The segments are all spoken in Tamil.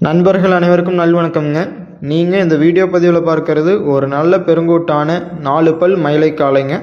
நண்பர்கள் அனைவருக்கும் நல்வணக்கம்ங்க நீங்கள் இந்த வீடியோ பதிவில் பார்க்கறது ஒரு நல்ல பெருங்கூட்டான நாலு பல் மயிலை காளைங்க.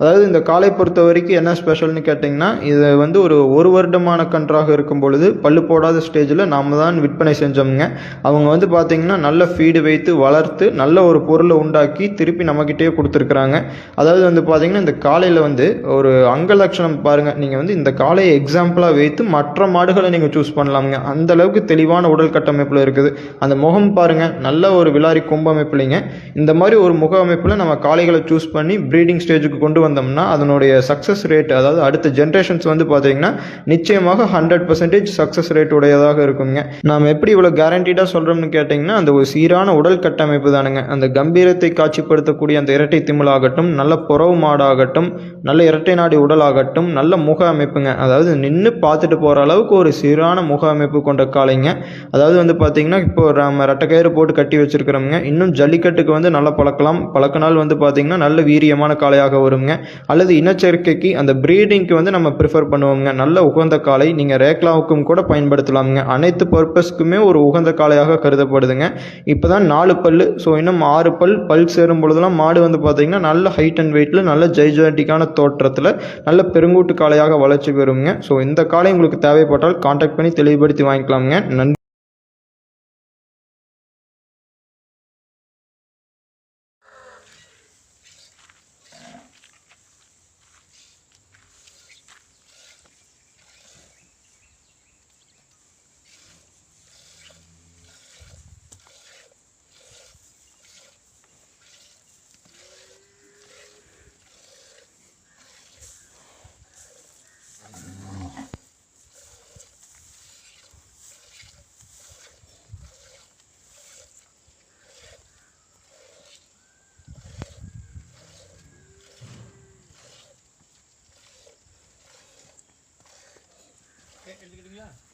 அதாவது இந்த காலை பொறுத்த வரைக்கும் என்ன ஸ்பெஷல்னு கேட்டிங்கன்னா இது வந்து ஒரு ஒரு வருடமான கன்றாக இருக்கும் பொழுது பல்லு போடாத ஸ்டேஜில் நாம் தான் விற்பனை செஞ்சோம்ங்க. அவங்க வந்து பார்த்திங்கன்னா நல்ல ஃபீடு வைத்து வளர்த்து நல்ல ஒரு பொருளை உண்டாக்கி திருப்பி நம்மக்கிட்டே கொடுத்துருக்குறாங்க. அதாவது வந்து பார்த்திங்கன்னா இந்த காளையில் வந்து ஒரு அங்க லட்சணம் பாருங்கள் நீங்கள் வந்து இந்த காளையை எக்ஸாம்பிளாக வைத்து மற்ற மாடுகளை நீங்கள் சூஸ் பண்ணலாமுங்க. அந்த அளவுக்கு தெளிவான உடல் கட்டமைப்பில் இருக்குது. அந்த முகம் பாருங்கள் நல்ல ஒரு விலாரி கொம்பு அமைப்புலைங்க. இந்த மாதிரி ஒரு முக அமைப்பில் நம்ம காளைகளை சூஸ் பண்ணி ப்ரீடிங் ஸ்டேஜுக்கு கொண்டு வந்தோம்னா அதனுடைய சக்ஸஸ் ரேட் அதாவது அடுத்த ஜென்ரேஷன்ஸ் வந்து பார்த்தீங்கன்னா நிச்சயமாக ஹண்ட்ரட் பர்சன்டேஜ் சக்ஸஸ் ரேட் உடையதாக இருக்குங்க. நாம் எப்படி இவ்வளோ கேரண்டீடாக சொல்கிறோம்னு கேட்டிங்கன்னா அந்த ஒரு சீரான உடல் கட்டமைப்பு தானுங்க. அந்த கம்பீரத்தை காட்சிப்படுத்தக்கூடிய அந்த இரட்டை திமிழாகட்டும் நல்ல புறவு மாடாகட்டும் நல்ல இரட்டை நாடி உடலாகட்டும் நல்ல முக அமைப்புங்க. அதாவது நின்று பார்த்துட்டு போகிற அளவுக்கு ஒரு சீரான முக அமைப்பு கொண்ட காளைங்க. அதாவது வந்து பார்த்தீங்கன்னா இப்போ நம்ம ரெட்டக்கயிறு போட்டு கட்டி வச்சிருக்கிறோம்ங்க. இன்னும் ஜல்லிக்கட்டுக்கு வந்து நல்லா பழக்கலாம். பழக்க நாள் வந்து பார்த்தீங்கன்னா நல்ல வீரியமான காளையாக வருங்க. அல்லது இனச்சேர்க்கைக்கு அந்த ப்ரீடிங்க்கு வந்து நம்ம ப்ரிஃபர் பண்ணுவோங்க நல்ல உகந்த காளை நீங்கள் ரேக்லாவுக்கும் கூட பயன்படுத்தலாமுங்க. அனைத்து பர்பஸ்க்குமே ஒரு உகந்த காளையாக கருதப்படுதுங்க. இப்போ தான் நாலு பல் ஸோ இன்னும் ஆறு பல் பல் சேரும் பொழுதெல்லாம் மாடு வந்து பார்த்தீங்கன்னா நல்ல ஹைட் அண்ட் வெயிட்டில் நல்ல ஜைஜாட்டிக்கான தோற்றத்தில் நல்ல பெருங்கூட்டு காளையாக வளர்ச்சி பெறுங்க. ஸோ இந்த காளை உங்களுக்கு தேவைப்பட்டால் காண்டாக்ட் பண்ணி தெளிவுபடுத்தி வாங்கிக்கலாமுங்க. நன்றி. yeah.